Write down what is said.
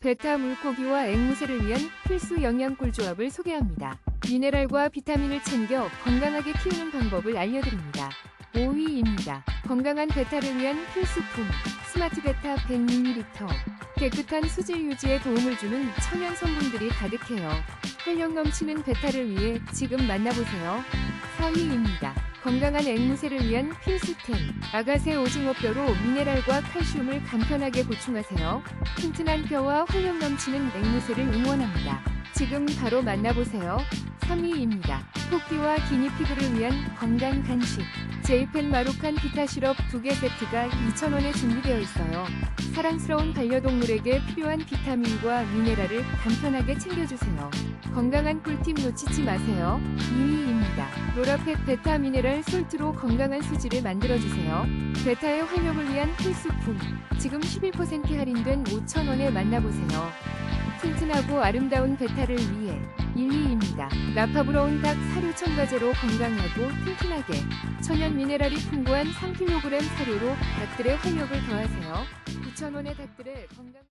베타 물고기와 앵무새를 위한 필수 영양꿀 조합을 소개합니다. 미네랄과 비타민을 챙겨 건강하게 키우는 방법을 알려드립니다. 5위입니다. 건강한 베타를 위한 필수품 스마트 베타 100ml 깨끗한 수질 유지에 도움을 주는 천연 성분들이 가득해요. 활력 넘치는 베타를 위해 지금 만나보세요. 4위입니다. 건강한 앵무새를 위한 필수템 아가새 오징어뼈로 미네랄과 칼슘을 간편하게 보충하세요. 튼튼한 뼈와 활력 넘치는 앵무새를 응원합니다. 지금 바로 만나보세요. 3위입니다. 토끼와 기니피그를 위한 건강 간식 제이펜 마루칸 비타 시럽 2개 세트가 2,000원에 준비되어 있어요. 사랑스러운 반려동물에게 필요한 비타민과 미네랄을 간편하게 챙겨주세요. 건강한 꿀팁 놓치지 마세요. 2위입니다. 로라팩 베타 미네랄 솔트로 건강한 수지를 만들어주세요. 베타의 활력을 위한 필수품. 지금 11% 할인된 5,000원에 만나보세요. 튼튼하고 아름다운 베타를 위해 1위입니다. 나파 브로운 닭 사료 첨가제로 건강하고 튼튼하게 천연 미네랄이 풍부한 3kg 사료로 닭들의 활력을 더하세요. 9,000원의 닭들의 건강